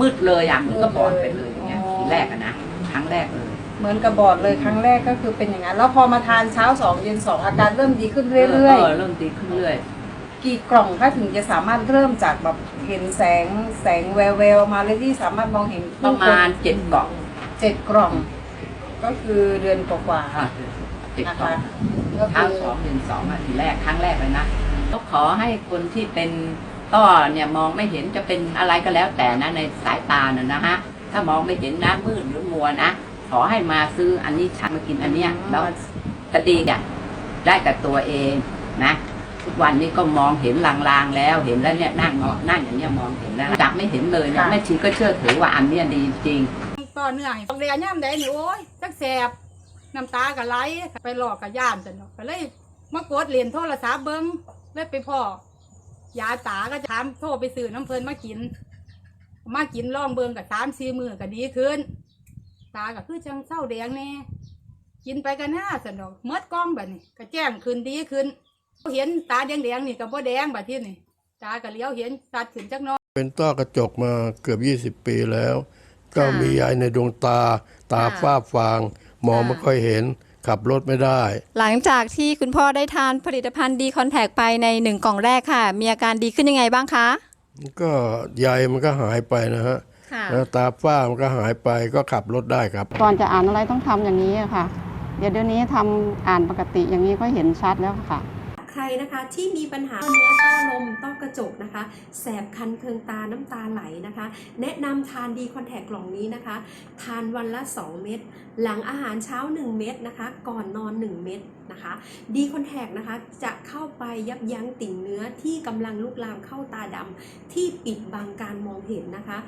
มืดเลยอะมันก็บอดไปเลยอย่างเงี้ยทีแรกอะนะครั้งแรกเลย เหมือนกับบอดเลยครั้งแรกก็คือเป็นอย่างนั้น แล้วพอมาทานเช้าสองเย็นสองอาการเริ่มดีขึ้นเรื่อยเริ่มดีขึ้นเรื่อยๆกี่กล่องคะถึงจะสามารถเริ่มจากแบบเห็นแสงแสงแววแววๆมาเลยที่สามารถมองเห็นประมาณเจ็ดกล่องเจ็ดกล่อง ก็คือเดือนกว่าอะเจ็ดๆนะกล่อคะงก็เช้าคือสองเย็นสองอะทีแรกครั้งแรกเลยนะก็ขอให้คนที่เป็น ต้อเนี่ยมองไม่เห็นจะเป็นอะไรก็แล้วแต่นะในสายตาน่ะนะฮะถ้ามองไม่เห็นนะมืดหรือมัวนะขอให้มาซื้ออันนี้ฉันมากินอันเนี้ยแล้วจะดีอะได้กับตัวเองนะทุกวันนี้ก็มองเห็นลางๆแล้วเห็นแล้วเนี่ยนั่งเงาะนั่งอย่างเนี้ยมองเห็นแล้วจับไม่เห็นเลยเนี่ยแม่ชีก็เชื่อถือว่าอันเนี้ยดีจริงต่อเนื่องตรงเรียนย่ำได้นี่โอ้ยจักแสบน้ำตาก็ไหลไปหลอกกับย่านจันเนาะก็เลยมากดเหรียญโทรศัพท์เบิ้งเลยไปพ่อ ยาตาก็ถามโทรไปซื้อน้ำเพลินมากิน มากินล่องเบิ้งกับสามสี่มือก็ดีขึ้น ตาก็คือจังเศร้าแดงแน่กินไปกันหน้าสันดอกเมดกล้องแบบนี้ก็แจ้งขึ้นดีขึ้นเห็นตาแดงๆนี่กับบ่แดงแบบที่นี่ตาก็เลี้ยวเห็นสัดขึ้นจักหน้อยเป็นต้อกระจกมาเกือบ 20 ปีแล้ว ก็ค่ะมียายในดวงตา ตาค่ะฝ้าฟาง มองค่ะไม่ค่อยเห็น ขับรถไม่ได้ หลังจากที่คุณพ่อได้ทานผลิตภัณฑ์ดีคอนแทคไปในหนึ่งกล่องแรกค่ะ มีอาการดีขึ้นยังไงบ้างคะ ก็ใยมันก็หายไปนะฮะค่ะแล้วตาฝ้ามันก็หายไปก็ขับรถได้ครับ ก่อนจะอ่านอะไรต้องทำอย่างนี้อะค่ะ เดี๋ยวเดี๋ยวนี้ทำอ่านปกติอย่างนี้ก็เห็นชัดแล้วค่ะ ใครนะคะที่มีปัญหาเนื้อ จกนะคะ แสบคันเคืองตาน้ำตาไหลนะคะ แนะนำทานดีคอนแทคกล่องนี้นะคะ ทานวันละ 2 เม็ดหลังอาหารเช้า 1 เม็ดนะคะ ก่อนนอน 1 เม็ดนะคะดีคอนแทคนะคะจะเข้าไปยับยั้งติ่งเนื้อที่กำลังลุกลามเข้าตาดำที่ปิดบังการมองเห็นนะคะ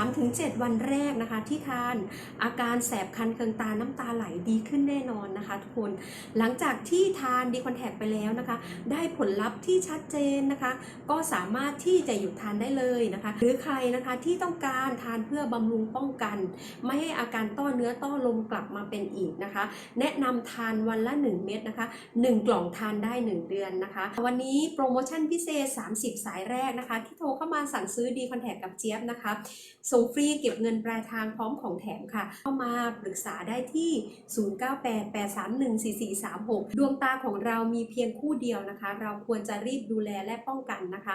3-7 วันแรกนะคะที่ทานอาการแสบคันเคืองตาน้ำตาไหลดีขึ้นแน่นอนนะคะทุกคน หลังจากที่ทานดีคอนแทคไปแล้วนะคะ ได้ผลลัพธ์ที่ชัดเจนนะคะ ก็สามารถที่จะหยุดทานได้เลยนะคะ หรือใครนะคะที่ต้องการทานเพื่อบำรุงป้องกัน ไม่ให้อาการต้อเนื้อต้อลมกลับมาเป็นอีกนะคะ แนะนำทานวันละ 1 เม็ดนะคะ 1 กล่องทานได้ 1 เดือนนะคะ วันนี้โปรโมชั่นพิเศษ 30 สายแรกนะคะ ที่โทรเข้ามาสั่งซื้อดีคอนแทคกับเจี๊ยบนะคะส่งฟรีเก็บเงินปลายทางพร้อมของแถมค่ะ เข้ามาปรึกษาได้ที่ 0988314436 ดวงตาของเรามีเพียงคู่เดียวนะคะ เราควรจะรีบดูแลและป้องกันนะคะ